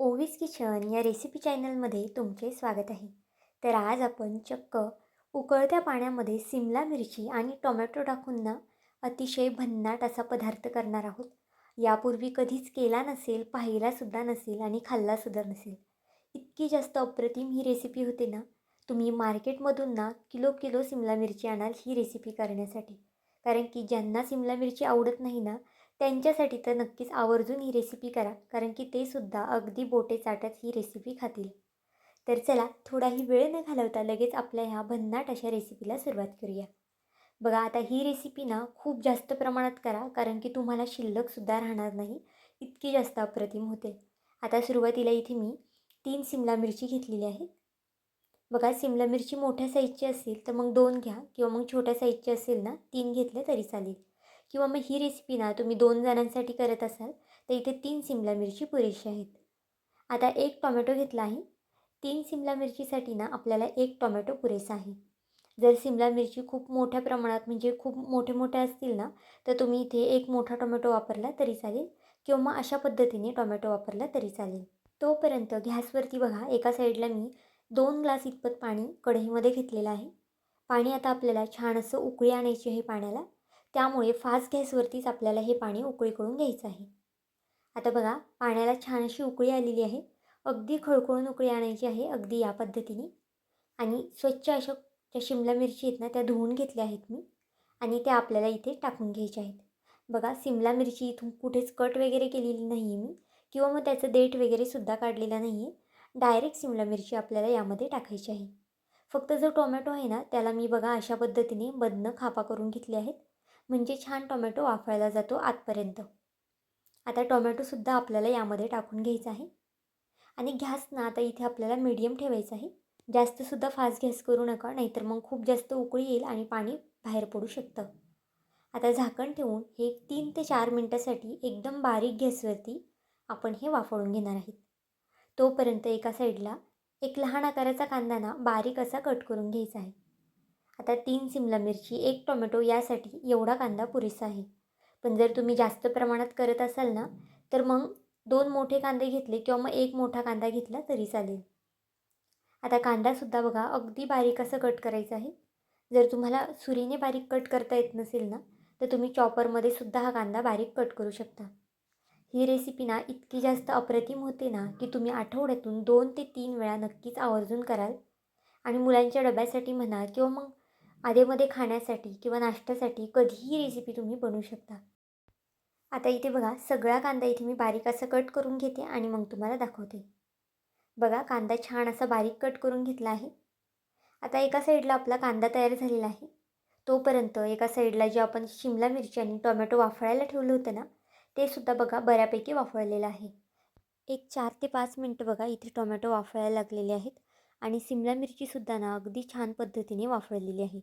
ओवीस kitchen या recipe चॅनलमध्ये तुमचे स्वागत आहे. तर आज आपण चक्क उकळत्या पाण्यामध्ये सिमला मिरची आणि टोमॅटो टाकून ना अतिशय भन्नाट असा पदार्थ करणार आहोत. यापूर्वी कधीच केला नसेल पाहिलासुद्धा नसेल आणि खाल्लासुद्धा नसेल. इतकी जास्त अप्रतिम ही रेसिपी होते ना तुम्ही मार्केटमधून ना किलो किलो सिमला मिरची आणाल ही रेसिपी करण्यासाठी. कारण की ज्यांना सिमला मिरची आवडत नाही ना त्यांच्यासाठी तर नक्कीच आवर्जून ही रेसिपी करा कारण की ते सुद्धा अगदी बोटे चाटत ही रेसिपी खातील. तर चला थोडाही वेळ न घालवता लगेच आपल्या ह्या भन्नाट अशा रेसिपीला सुरुवात करूया. बघा आता ही रेसिपी ना खूप जास्त प्रमाणात करा कारण की तुम्हाला शिल्लकसुद्धा राहणार नाही इतकी जास्त अप्रतिम होते. आता सुरुवातीला इथे मी तीन सिमला मिरची घेतलेली आहे. बघा सिमला मिरची मोठ्या साईजची असेल तर मग दोन घ्या किंवा मग छोट्या साईजची असेल ना तीन घेतले तरी चालेल. किंवा मग ही रेसिपी ना तुम्ही दोन जणांसाठी करत असाल तर इथे तीन सिमला मिरची पुरेशी आहेत. आता एक टोमॅटो घेतला आहे. तीन सिमला मिरचीसाठी ना आपल्याला एक टोमॅटो पुरेसा आहे. जर सिमला मिरची खूप मोठ्या प्रमाणात म्हणजे खूप मोठे मोठे असतील ना तर तुम्ही इथे एक मोठा टोमॅटो वापरला तरी चालेल किंवा मग अशा पद्धतीने टोमॅटो वापरला तरी चालेल. तोपर्यंत गॅसवरती बघा एका साईडला मी दोन ग्लास इतपत पाणी कढईमध्ये घेतलेलं आहे. पाणी आता आपल्याला छान असं उकळी आणायची आहे पाण्याला. त्यामुळे फास्ट गॅसवरतीच आपल्याला हे पाणी उकळी करून घ्यायचं आहे. आता बघा पाण्याला छान अशी उकळी आलेली आहे. अगदी खळखळून उकळी आणायची आहे अगदी या पद्धतीने. आणि स्वच्छ अशा ज्या शिमला मिरची आहेत ना त्या धुवून घेतल्या आहेत मी. आणि त्या आपल्याला इथे टाकून घ्यायच्या आहेत. बघा सिमला मिरची इथून कुठेच कट वगैरे केलेली नाही आहे मी. किंवा मग त्याचं देठ वगैरे सुद्धा नाही आहे डायरेक्ट सिमला मिरची आपल्याला यामध्ये टाकायची आहे. फक्त जो टोमॅटो आहे ना त्याला मी बघा अशा पद्धतीने बदनं खापा करून घेतले आहेत. म्हणजे छान टोमॅटो वाफायला जातो आतपर्यंत. आता टोमॅटोसुद्धा आपल्याला यामध्ये टाकून घ्यायचा आहे. आणि गॅस ना आता इथे आपल्याला मीडियम ठेवायचं आहे. जास्तसुद्धा फास्ट गॅस करू नका नाहीतर मग खूप जास्त उकळी येईल आणि पाणी बाहेर पडू शकतं. आता झाकण ठेवून हे तीन ते चार मिनटासाठी एकदम बारीक गॅसवरती आपण हे वाफळून घेणार आहेत. तोपर्यंत एका साईडला एक लहान आकाराचा कांदा ना बारीक असा कट करून घ्यायचा आहे. आता तीन सिमला मिरची एक टोमॅटो यासाठी एवढा कांदा पुरेसा आहे. पण जर तुम्ही जास्त प्रमाणात करत असाल ना तर मग दोन मोठे कांदे घेतले किंवा मग एक मोठा कांदा घेतला तरी चालेल. आता कांदासुद्धा बघा अगदी बारीक असं कट करायचं आहे. जर तुम्हाला सुरीने बारीक कट करता येत नसेल ना तर तुम्ही चॉपरमध्ये सुद्धा हा कांदा बारीक कट करू शकता. ही रेसिपी ना इतकी जास्त अप्रतिम होते ना की तुम्ही आठवड्यातून दोन ते तीन वेळा नक्कीच आवर्जून कराल. आणि मुलांच्या डब्यासाठी म्हणा किंवा मग आधेमध्ये खाण्यासाठी किंवा नाश्त्यासाठी कधीही रेसिपी तुम्ही बनवू शकता. आता इथे बघा सगळा कांदा इथे मी बारीक असा कट करून घेते आणि मग तुम्हाला दाखवते. बघा कांदा छान असा बारीक कट करून घेतला आहे. आता एका साईडला आपला कांदा तयार झालेला आहे. तोपर्यंत एका साईडला जे आपण शिमला मिरची आणि टोमॅटो वाफळायला ठेवलं होतं ना ते सुद्धा बघा बऱ्यापैकी वाफळलेलं आहे. एक चार ते पाच मिनटं बघा इथे टोमॅटो वाफळायला लागलेले आहेत आणि सिमला मिरचीसुद्धा ना अगदी छान पद्धतीने वाफळलेली आहे.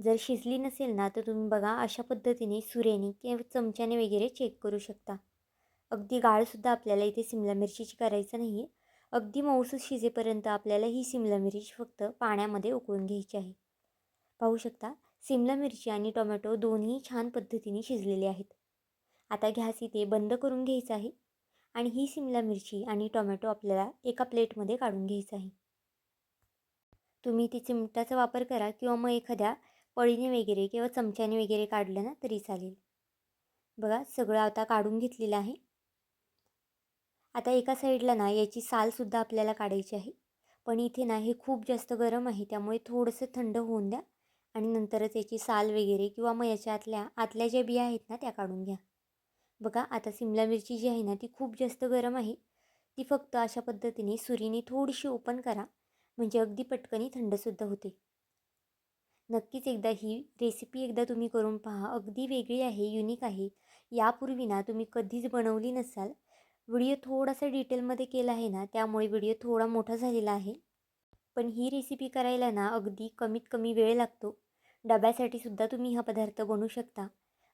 जर शिजली नसेल ना तर तुम्ही बघा अशा पद्धतीने सुरेने किंवा चमच्याने वगैरे चेक करू शकता. अगदी गाळसुद्धा आपल्याला इथे सिमला मिरचीची करायचं नाही आहे अगदी मऊसूस शिजेपर्यंत आपल्याला ही सिमला मिरची फक्त पाण्यामध्ये उकळून घ्यायची आहे. पाहू शकता सिमला मिरची आणि टोमॅटो दोन्ही छान पद्धतीने शिजलेले आहेत. आता गॅस इथे बंद करून घ्यायचा आहे आणि ही सिमला मिरची आणि टोमॅटो आपल्याला एका प्लेटमध्ये काढून घ्यायचं आहे. तुम्ही ती चिमटाचा वापर करा किंवा मग एखाद्या पळीने वगैरे किंवा चमच्याने वगैरे काढलं ना तरी चालेल. बघा सगळं आता काढून घेतलेलं आहे. आता एका साईडला ना याची सालसुद्धा आपल्याला काढायची आहे. पण इथे ना हे खूप जास्त गरम आहे त्यामुळे थोडंसं थंड होऊन द्या आणि नंतरच याची साल वगैरे किंवा मग याच्यातल्या आतल्या ज्या बिया आहेत ना त्या काढून घ्या. बघा आता सिमला मिरची जी आहे ना ती खूप जास्त गरम आहे. ती फक्त अशा पद्धतीने सुरीने थोडीशी ओपन करा. म्हणजे अगदी पटकनी थंडसुद्धा होते. नक्कीच एकदा ही रेसिपी एकदा तुम्ही करून पहा. अगदी वेगळी आहे युनिक आहे. यापूर्वी ना तुम्ही कधीच बनवली नसाल. व्हिडिओ थोडासा डिटेलमध्ये केला आहे ना त्यामुळे व्हिडिओ थोडा मोठा झालेला आहे. पण ही रेसिपी करायला ना अगदी कमीत कमी वेळ लागतो. डब्यासाठी सुद्धा तुम्ही हा पदार्थ बनवू शकता.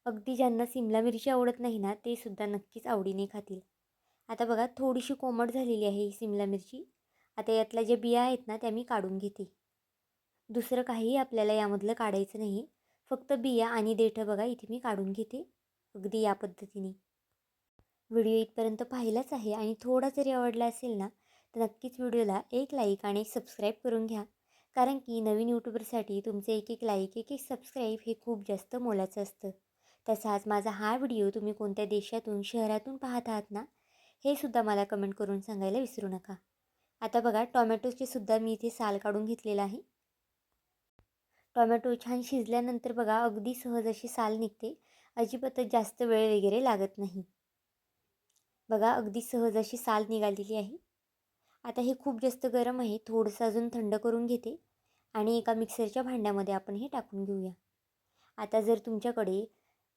अगदी ज्यांना सिमला मिरची आवडत नाही ना ते सुद्धा नक्कीच आवडीने खातील. आता बघा थोडीशी कोमट झालेली आहे ही सिमला मिरची. आता यातल्या ज्या बिया आहेत ना त्या मी काढून घेते. दुसरं काहीही आपल्याला यामधलं काढायचं नाही. फक्त बिया आणि देठं बघा इथे मी काढून घेते. अगदी या पद्धतीने. व्हिडिओ इथपर्यंत पाहिलाच आहे आणि थोडा जरी आवडला असेल ना तर नक्कीच व्हिडिओला एक लाईक आणि एक सबस्क्राईब करून घ्या. कारण की नवीन यूट्यूबरसाठी तुमचे एक एक लाईक एक एक सबस्क्राईब हे खूप जास्त मोलाचं असतं. तसाच माझा हा व्हिडिओ तुम्ही कोणत्या देशातून शहरातून पाहत आहात ना हे सुद्धा मला कमेंट करून सांगायला विसरू नका. आता बघा टॉमॅटोचे सुद्धा मी इथे साल काढून घेतलेला आहे. टोमॅटो छान शिजल्यानंतर बघा अगदी सहज अशी साल निघते. अजिबातच जास्त वेळ वगैरे लागत नाही. बघा अगदी सहज अशी साल निघालेली आहे. आता हे खूप जास्त गरम आहे. थोडंसं अजून थंड करून घेते. आणि एका मिक्सरच्या भांड्यामध्ये आपण हे टाकून घेऊया. आता जर तुमच्याकडे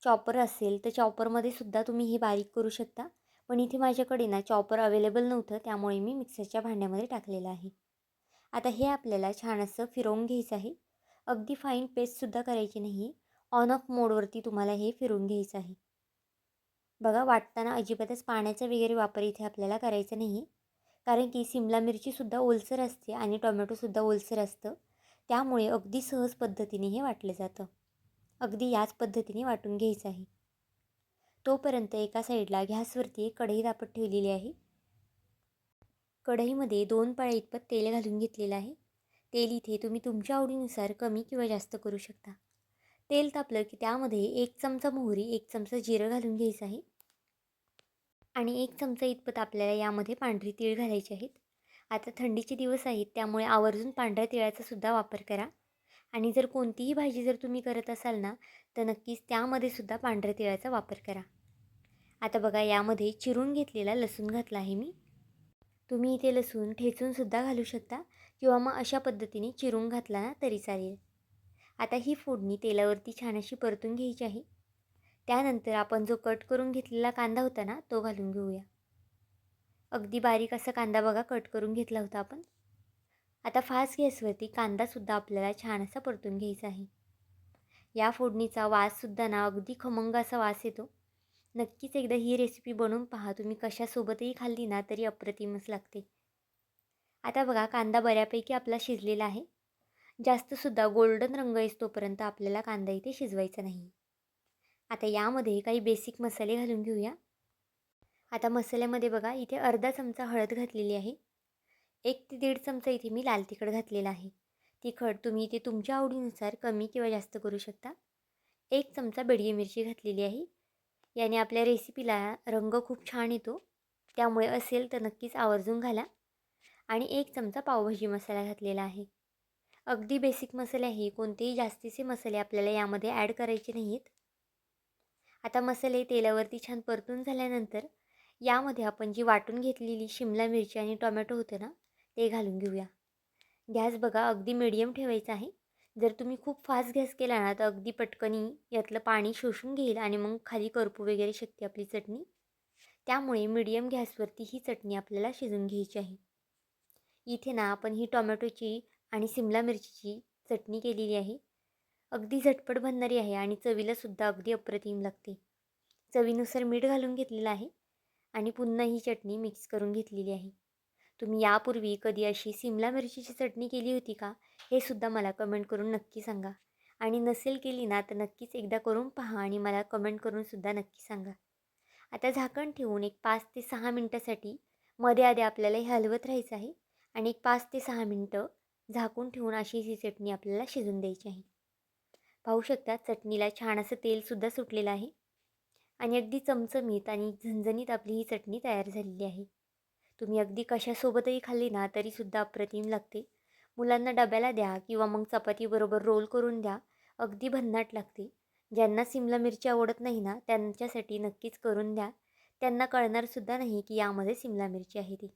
चॉपर असेल तर चॉपरमध्ये सुद्धा तुम्ही हे बारीक करू शकता. पण इथे माझ्याकडे ना चॉपर अवेलेबल नव्हतं त्यामुळे मी मिक्सरच्या भांड्यामध्ये टाकलेलं आहे. आता हे आपल्याला छान असं फिरवून घ्यायचं आहे. अगदी फाईन पेस्टसुद्धा करायची नाही. ऑन ऑफ मोडवरती तुम्हाला हे फिरून घ्यायचं आहे. बघा वाटताना अजिबातच पाण्याचा वगैरे वापर इथे आपल्याला करायचा नाही. कारण की सिमला मिरचीसुद्धा ओलसर असते आणि टोमॅटोसुद्धा ओलसर असतं. त्यामुळे अगदी सहज पद्धतीने हे वाटलं जातं. अगदी याच पद्धतीने वाटून घ्यायचं आहे. तोपर्यंत एका साईडला गॅसवरती एक कढई तापत ठेवलेली आहे. कढईमध्ये दोन पाळ्या इतपत तेल घालून घेतलेलं आहे. तेल इथे तुम्ही तुमच्या आवडीनुसार कमी किंवा जास्त करू शकता. तेल तापलं की त्यामध्ये एक चमचा मोहरी एक चमचा जिरं घालून घ्यायचं आहे. आणि एक चमचा इतपत आपल्याला यामध्ये पांढरी तीळ घालायची आहेत. आता थंडीचे दिवस आहेत त्यामुळे आवर्जून पांढऱ्या तिळाचा सुद्धा वापर करा. आणि जर कोणतीही भाजी जर तुम्ही करत असाल ना तर नक्कीच त्यामध्ये सुद्धा पांढऱ्या तिळाचा वापर करा. आता बघा यामध्ये चिरून घेतलेला लसूण घातला आहे मी. तुम्ही इथे लसूण ठेचूनसुद्धा घालू शकता. किंवा मग अशा पद्धतीने चिरून घातला ना तरी चालेल. आता ही फोडणी तेलावरती छान अशी परतून घ्यायची आहे. त्यानंतर आपण जो कट करून घेतलेला कांदा होता ना तो घालून घेऊया. अगदी बारीक असा कांदा बघा कट करून घेतला होता आपण. आता फास्ट गॅसवरती कांदासुद्धा आपल्याला छान असा परतून घ्यायचा आहे. या फोडणीचा वाससुद्धा ना अगदी खमंग असा वास येतो. नक्कीच एकदा ही रेसिपी बनवून पहा. तुम्ही कशासोबतही खाल्ली ना तरी अप्रतिमच लागते. आता बघा कांदा बऱ्यापैकी आपला शिजलेला आहे. जास्तसुद्धा गोल्डन रंग येतोपर्यंत आपल्याला कांदा इथे शिजवायचा नाही. आता यामध्ये काही बेसिक मसाले घालून घेऊया. आता मसाल्यामध्ये बघा इथे अर्धा चमचा हळद घातलेली आहे. एक ते दीड चमचा इथे मी लाल तिखट घातलेला आहे. तिखट तुम्ही इथे तुमच्या आवडीनुसार कमी किंवा जास्त करू शकता. एक चमचा बेडगी मिरची घातलेली आहे. याने आपल्या रेसिपीला रंग खूप छान येतो. त्यामुळे असेल तर नक्कीच आवर्जून घाला. आणि एक चमचा पावभाजी मसाला घातलेला आहे. अगदी बेसिक मसाले आहे कोणतेही जास्तीचे मसाले आपल्याला यामध्ये ॲड करायचे नाहीत. आता मसाले तेलावरती छान परतून झाल्यानंतर यामध्ये आपण जी वाटून घेतलेली शिमला मिरची आणि टोमॅटो होतं ना ते घालून घेऊया. गॅस बघा अगदी मिडियम ठेवायचा आहे. जर तुम्ही खूप फास्ट गॅस केला ना तर अगदी पटकनी यातलं पाणी शोषून घेईल आणि मग खाली करपू वगैरे शकते आपली चटणी. त्यामुळे मिडियम गॅसवरती ही चटणी आपल्याला शिजून घ्यायची आहे. इथे ना आपण ही टोमॅटोची आणि सिमला मिरचीची चटणी केलेली आहे. अगदी झटपट बनणारी आहे आणि चवीलासुद्धा अगदी अप्रतिम लागते. चवीनुसार मीठ घालून घेतलेलं आहे आणि पुन्हा ही चटणी मिक्स करून घेतलेली आहे. तुम्ही यापूर्वी कधी अशी सिमला मिरचीची चटणी केली होती का? हे सुद्धा मला कमेंट करून नक्की सांगा. आणि नसेल केली ना तर नक्कीच एकदा करून पहा आणि मला कमेंट करूनसुद्धा नक्की सांगा. आता झाकण ठेवून एक पाच ते सहा मिनटासाठी मध्ये आधी आपल्याला हे हलवत राहायचं आहे. आणि एक पाच ते सहा मिनटं झाकून ठेवून अशी ही चटणी आपल्याला शिजून द्यायची आहे. पाहू शकता चटणीला छान असं तेलसुद्धा सुटलेलं आहे. आणि अगदी चमचमीत आणि झणझणीत आपली ही चटणी तयार झालेली आहे. तुम्ही अगदी कशासोबतही खाल्ली ना तरीसुद्धा अप्रतिम लागते. मुलांना डब्याला द्या किंवा मग चपातीबरोबर रोल करून द्या अगदी भन्नाट लागते. ज्यांना सिमला मिरची आवडत नाही ना त्यांच्यासाठी नक्कीच करून द्या. त्यांना कळणारसुद्धा नाही की यामध्ये सिमला मिरची आहे ती.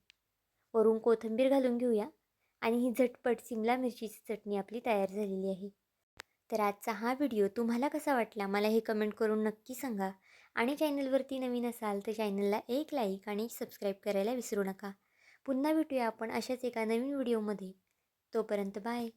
वरून कोथिंबीर घालून घेऊया आणि ही झटपट सिमला मिरचीची चटणी आपली तयार झालेली आहे. तर आजचा हा व्हिडिओ तुम्हाला कसा वाटला मला हे कमेंट करून नक्की सांगा आणि चॅनलवरती नवीन असाल तर चॅनलला एक लाईक आणि सबस्क्राईब करायला विसरू नका. पुन्हा भेटूया आपण अशाच एका नवीन व्हिडिओमध्ये. तोपर्यंत बाय.